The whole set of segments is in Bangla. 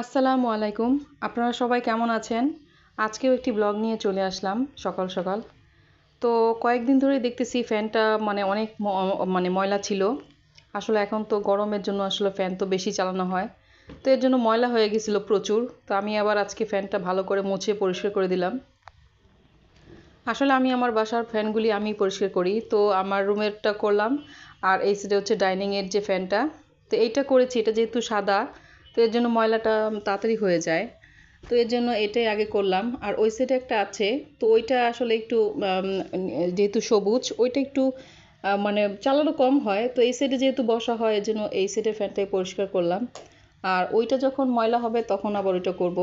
আসসালামু আলাইকুম। আপনারা সবাই কেমন আছেন? আজকেও একটি ব্লগ নিয়ে চলে আসলাম সকাল সকাল। তো কয়েকদিন ধরে দেখতেছি ফ্যানটা মানে অনেক মানে ময়লা ছিল। আসলে এখন তো গরমের জন্য আসলে ফ্যান তো বেশি চালানো হয়। তো এর জন্য ময়লা হয়ে গেছিল প্রচুর। তো আমি আবার আজকে ফ্যানটা ভালো করে মুছে পরিষ্কার করে দিলাম। আসলে আমি আমার বাসার ফ্যানগুলি আমি পরিষ্কার করি। তো আমার রুমেরটা করলাম। আর এই সাইডে হচ্ছে ডাইনিংয়ের যে ফ্যানটা। তো এইটা করেছি। এটা যেহেতু সাদা তো এর জন্য ময়লাটা তাড়াতাড়ি হয়ে যায়। তো এর জন্য এটাই আগে করলাম। আর ওই সাইডে একটা আছে, তো ওইটা আসলে একটু যেহেতু সবুজ, ওইটা একটু মানে চালানো কম হয়। তো এই সাইডে যেহেতু বসা হয়, এর জন্য এই সাইডে ফ্যানটাই পরিষ্কার করলাম। আর ওইটা যখন ময়লা হবে, তখন আবার ওইটা করব।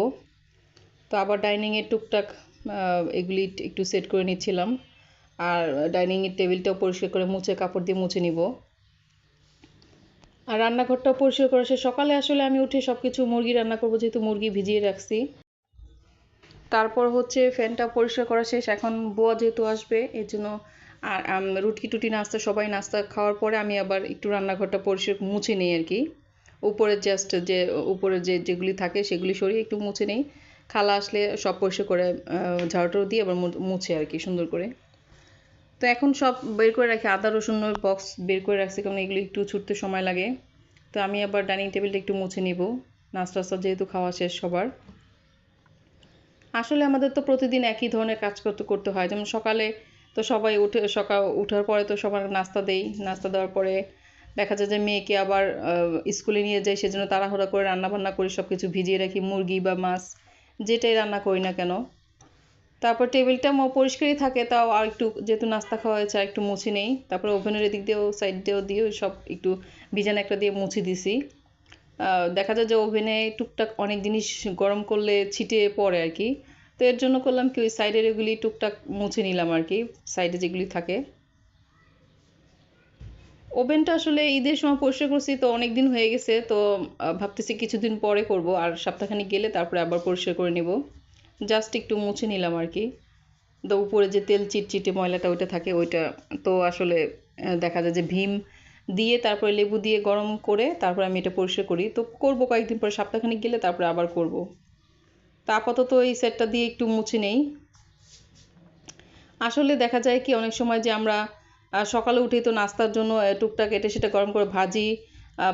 তো আবার ডাইনিংয়ের টুকটাক এগুলি একটু সেট করে নিচ্ছিলাম। আর ডাইনিংয়ের টেবিলটাও পরিষ্কার করে মুছে, কাপড় দিয়ে মুছে নিব। আর রান্নাঘরটাও পরিষ্কার করা শেষ। সকালে আসলে আমি উঠে সব কিছু মুরগি রান্না করব, যেহেতু মুরগি ভিজিয়ে রাখছি। তারপর হচ্ছে ফ্যানটা পরিষ্কার করা শেষ। এখন বোয়া যেহেতু আসবে, এর জন্য আর রুটি টুটি নাস্তা, সবাই নাস্তা খাওয়ার পরে আমি আবার একটু রান্নাঘরটা পরিষ্কার মুছে নিই আর কি। উপরে জাস্ট যে, উপরে যে, যেগুলি থাকে সেগুলি সরিয়ে একটু মুছে নিই। খালা আসলে সব পরিষ্কার করে ঝাড়ুটাও দিয়ে আবার মুছে আর কি, সুন্দর করে। তো এখন সব বের করে রাখি। আদা, রসুনের বক্স বের করে রাখছি, কারণ এগুলো একটু ছুটতে সময় লাগে। তো আমি আবার ডাইনিং টেবিলটা একটু মুছে নিব। নাস্তা টাস্তা যেহেতু খাওয়া শেষ সবার। আসলে আমাদের তো প্রতিদিন একই ধরনের কাজ করতে করতে হয়। যেমন সকালে তো সবাই উঠে, সকাল উঠার পরে তো সবার নাস্তা দেই। নাস্তা দেওয়ার পরে দেখা যায় যে মেয়েকে আবার স্কুলে নিয়ে যাই। সেজন্য তাড়াহুড়া করে রান্না বান্না করি সব কিছু ভিজিয়ে রাখি। মুরগি বা মাছ যেটাই রান্না করি না কেন তারপর টেবিলটা পরিষ্কারই থাকে, তাও আর একটু যেহেতু নাস্তা খাওয়া হয়েছে আর একটু মুছে নেই। তারপর ওভেনের এদিক দিয়েও, সাইড দিয়েও দিয়ে সব একটু বিজান একটা দিয়ে মুছে দিছি। দেখা যায় যে ওভেনে টুকটাক অনেক জিনিস গরম করলে ছিটে পড়ে আর কি। তো এর জন্য করলাম কি, ওই সাইডের এগুলি টুকটাক মুছে নিলাম আর কি, সাইডে যেগুলি থাকে। ওভেনটা আসলে ঈদের সময় পরিষ্কার করছি, তো অনেক দিন হয়ে গেছে, তো ভাবতেছি কিছুদিন পরে করব, আর সপ্তাহখানিক গেলে তারপরে আবার পরিষ্কার করে নেব। জাস্ট একটু মুছে নিলাম আর কি তো উপরে যে তেল চিটচিটে ময়লাটা ওইটা থাকে, ওইটা তো আসলে দেখা যায় যে ভীম দিয়ে তারপরে লেবু দিয়ে গরম করে তারপরে আমি এটা পরিষ্কার করি। তো করব কয়েকদিন পরে, সপ্তাহখানিক গেলে তারপরে আবার করব। তা আপাতত এই সেটটা দিয়ে একটু মুছে নেই। আসলে দেখা যায় কি, অনেক সময় যে আমরা সকালে উঠেই তো নাস্তার জন্য টুকটাক এটা সেটা গরম করে ভাজি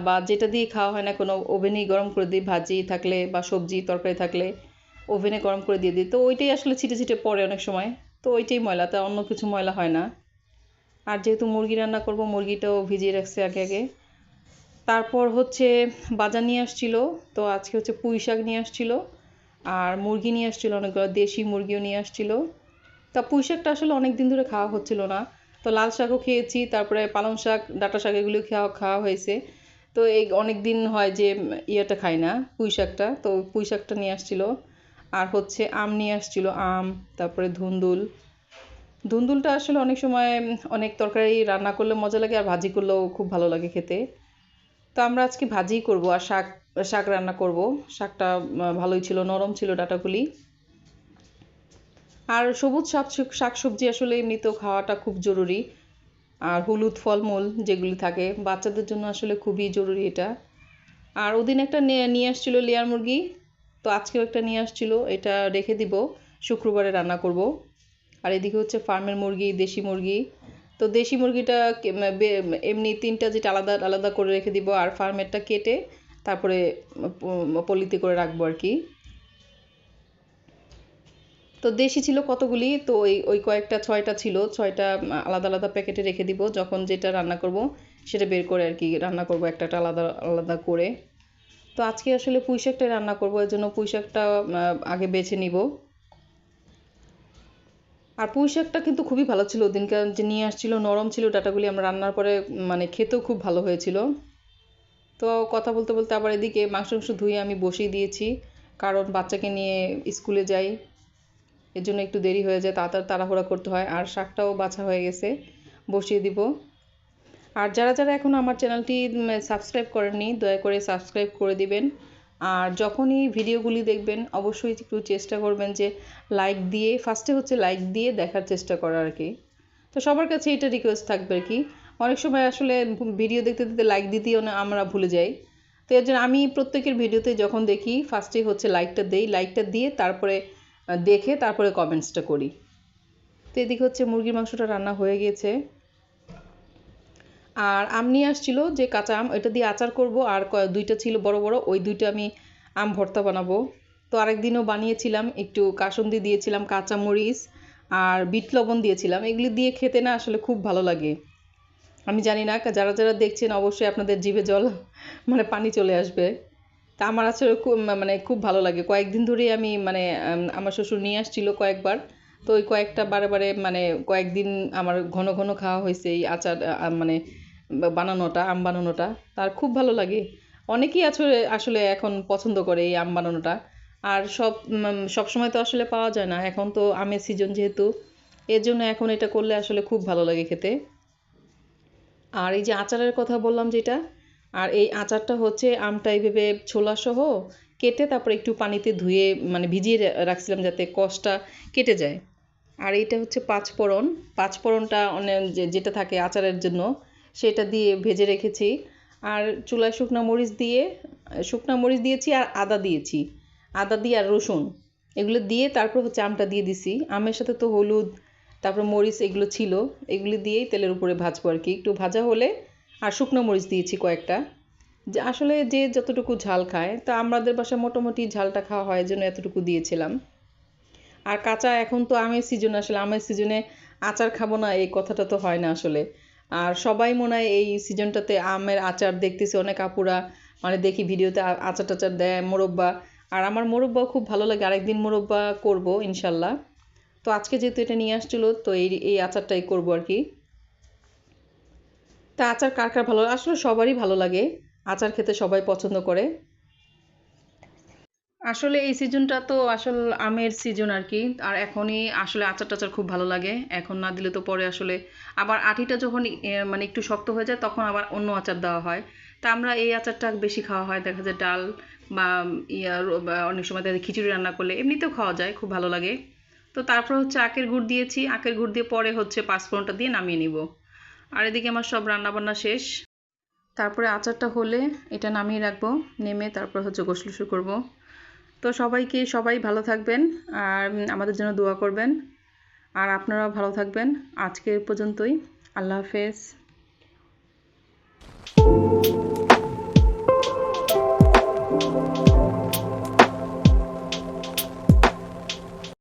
বা যেটা দিয়ে খাওয়া হয় না কোনো, ওভেনেই গরম করে দিই ভাজি থাকলে বা সবজি, তরকারি থাকলে। ওভেনে গরম করে দিয়ে দিই। তো ওইটাই আসলে ছিটে ছিটে পড়ে অনেক সময়। তো ওইটাই ময়লা, তা অন্য কিছু ময়লা হয় না। আর যেহেতু মুরগি রান্না করব, মুরগিটাও ভিজিয়ে রাখছে আগে আগে। তারপর হচ্ছে বাজার নিয়ে আসছিল, তো আজকে হচ্ছে পুঁই শাক নিয়ে আসছিল। আর মুরগি নিয়ে আসছিল অনেকগুলো, দেশি মুরগিও নিয়ে আসছিল। তা পুঁই শাকটা আসলে অনেক দিন ধরে খাওয়া হচ্ছিল না। তো লাল শাকও খেয়েছি, তারপরে পালং শাক, ডাঁটা শাক এগুলো খাওয়া খাওয়া হয়েছে। তো এই অনেক দিন হয় যে ইয়েটা খাই না, পুঁই শাকটা। তো পুঁই শাকটা নিয়ে আসছিল। আর হচ্ছে আম নিয়ে আসছিল, আম, তারপরে ধুন্দুল। ধুন্দুলটা আসলে অনেক সময় অনেক তরকারি রান্না করলে মজা লাগে আর ভাজি করলেও খুব ভালো লাগে খেতে। তো আমরা আজকে ভাজিই করব আর শাক শাক রান্না করব। শাকটা ভালোই ছিল, নরম ছিল ডাটাগুলি। আর সবুজ শাক শাকসবজি আসলে এমনিতেও খাওয়াটা খুব জরুরি। আর হলুদ ফলমূল যেগুলি থাকে, বাচ্চাদের জন্য আসলে খুবই জরুরি এটা। আর ওদিন একটা নিয়ে নিয়ে আসছিল লেয়ার মুরগি। তো আজকেও একটা নিয়ে আসছিল, এটা রেখে দিব, শুক্রবারে রান্না করব। আর এদিকে হচ্ছে ফার্মের মুরগি, দেশি মুরগি। তো দেশি মুরগিটা এমনি তিনটা যেটা আলাদা আলাদা করে রেখে দিব আর ফার্মেরটা কেটে তারপরে পলিতে করে রাখব আর কি। তো দেশি ছিল কতগুলি? তো ওই ওই কয়েকটা, ছয়টা ছিল। ছয়টা আলাদা আলাদা প্যাকেটে রেখে দিব। যখন যেটা রান্না করব, সেটা বের করে আর কি, রান্না করব একটা আলাদা আলাদা করে। তো আজকে আসলে পুঁই শাকটাই রান্না করব, এর জন্য পুঁই শাকটা আগে বেছে নিব। আর পুঁই শাকটা কিন্তু খুবই ভালো ছিল ওদিনকার যে নিয়ে আসছিল, নরম ছিল ডাটাগুলি, আমরা রান্নার পরে মানে খেতেও খুব ভালো হয়েছিল। তো কথা বলতে বলতে আবার এদিকে মাংস মাংস ধুয়ে আমি বসিয়ে দিয়েছি, কারণ বাচ্চাকে নিয়ে স্কুলে যাই, এর জন্য একটু দেরি হয়ে যায়, তাড়াতাড়ি তাড়াহুড়া করতে হয়, আর শাকটাও বাছা হয়ে গেছে, বসিয়ে দিব। আর যারা যারা এখন আমার চ্যানেলটি সাবস্ক্রাইব করেননি, দয়া করে সাবস্ক্রাইব করে দিবেন। আর যখনই ভিডিওগুলি দেখবেন, অবশ্যই একটু চেষ্টা করবেন যে লাইক দিয়ে ফার্স্টে হচ্ছে লাইক দিয়ে দেখার চেষ্টা করা আর কি। তো সবার কাছে এটা রিকোয়েস্ট থাকবে আর কি। অনেক সময় আসলে ভিডিও দেখতে দেখতে লাইক দিতেই অনে- আমরা ভুলে যাই। তো এর জন্য আমি প্রত্যেকের ভিডিওতে যখন দেখি ফার্স্টে হচ্ছে লাইকটা দেই লাইকটা দিয়ে তারপরে দেখে তারপরে কমেন্টসটা করি। তো এদিকে হচ্ছে মুরগির মাংসটা রান্না হয়ে গিয়েছে আর আম নিয়ে আসছিল যে কাঁচা আম, ওইটা দিয়ে আচার করব আর দুইটা ছিল বড় বড়, ওই দুইটা আমি আম ভর্তা বানাবো। তো আরেকদিনও বানিয়েছিলাম, একটু কাসুন্দি দিয়েছিলাম কাঁচা মরিচ আর বিট লবণ দিয়েছিলাম। এগুলি দিয়ে খেতে না আসলে খুব ভালো লাগে। আমি জানি না, যারা যারা দেখছেন অবশ্যই আপনাদের জিভে জল মানে পানি চলে আসবে। তা আমার আসলে খুব মানে খুব ভালো লাগে। কয়েকদিন ধরেই আমি মানে আমার শ্বশুর নিয়ে আসছিল কয়েকবার। তো ওই কয়েকটা বারে বারে মানে কয়েকদিন আমার ঘন ঘন খাওয়া হয়েছে এই আচার মানে বানানোটা, আম বানানোটা, তার খুব ভালো লাগে। অনেকেই আসলে আসলে এখন পছন্দ করে এই আম বানানোটা। আর সব সব সময় তো আসলে পাওয়া যায় না। এখন তো আমের সিজন যেহেতু, এর জন্য এখন এটা করলে আসলে খুব ভালো লাগে খেতে। আর এই যে আচারের কথা বললাম যেটা, আর এই আচারটা হচ্ছে আমটা এইভাবে ছোলা সহ কেটে তারপরে একটু পানিতে ধুয়ে মানে ভিজিয়ে রাখছিলাম যাতে কষটা কেটে যায়। আর এইটা হচ্ছে পাঁচফোড়ন। পাঁচফোড়নটা অনেক যেটা থাকে আচারের জন্য সেটা দিয়ে ভেজে রেখেছি। আর চুলায় শুকনো মরিচ দিয়ে, শুকনো মরিচ দিয়েছি আর আদা দিয়েছি। আদা দিয়ে আর রসুন। এগুলো দিয়ে তারপর হচ্ছে আমটা দিয়ে দিছি। আমের সাথে তো হলুদ, তারপর মরিচ এগুলো ছিল। এগুলি দিয়েই তেলের উপরে ভাজবো আর কি। একটু ভাজা হলে আর শুকনো মরিচ দিয়েছি কয়েকটা। যে আসলে যে যতটুকু ঝাল খায়, তা আমাদের বাসায় মোটামুটি ঝালটা খাওয়া হয় জন্য এতটুকু দিয়েছিলাম। আর কাঁচা এখন তো আমের সিজন আসলে, আমের সিজনে আচার খাব না, এই কথাটা তো হয় না আসলে। আর সবাই মনে হয় এই সিজনটাতে আমের আচার দেখতেছি। অনেক আপুরা মানে দেখি ভিডিওতে আচার টাচার দেয়, মোরব্বা। আর আমার মোরব্বাও খুব ভালো লাগে, আরেকদিন মোরব্বা করব ইনশাল্লাহ। তো আজকে যেহেতু এটা নিয়ে আসছিল, তো এই এই আচারটাই করব আর কি। তা আচার কার কার ভালো, আসলে সবারই ভালো লাগে। আচার খেতে সবাই পছন্দ করে। আসলে এই সিজনটা তো আসল আমের সিজন আর কি আর এখনই আসলে আচার টাচার খুব ভালো লাগে। এখন না দিলে তো পরে আসলে আবার আটিটা যখন মানে একটু শক্ত হয়ে যায়, তখন আবার অন্য আচার দেওয়া হয়। তা আমরা এই আচারটা বেশি খাওয়া হয়। দেখা যায় ডাল বা ইয়া অনেক সময় দেখা খিচুড়ি রান্না করলে এমনিতেও খাওয়া যায়, খুব ভালো লাগে। তো তারপর হচ্ছে আখের গুড় দিয়েছি। আখের গুড় দিয়ে পরে হচ্ছে পাঁচফোড়নটা দিয়ে নামিয়ে নিব। আর এদিকে আমার সব রান্না বান্না শেষ। তারপরে আচারটা হলে এটা নামিয়ে রাখব, নেমে তারপর হচ্ছে গোসল শুরু করব। তো সবাইকে সবাই ভালো থাকবেন আর আমাদের জন্য দোয়া করবেন। আর আপনারাও ভালো থাকবেন। আজকের পর্যন্তই। আল্লাহ হাফেজ।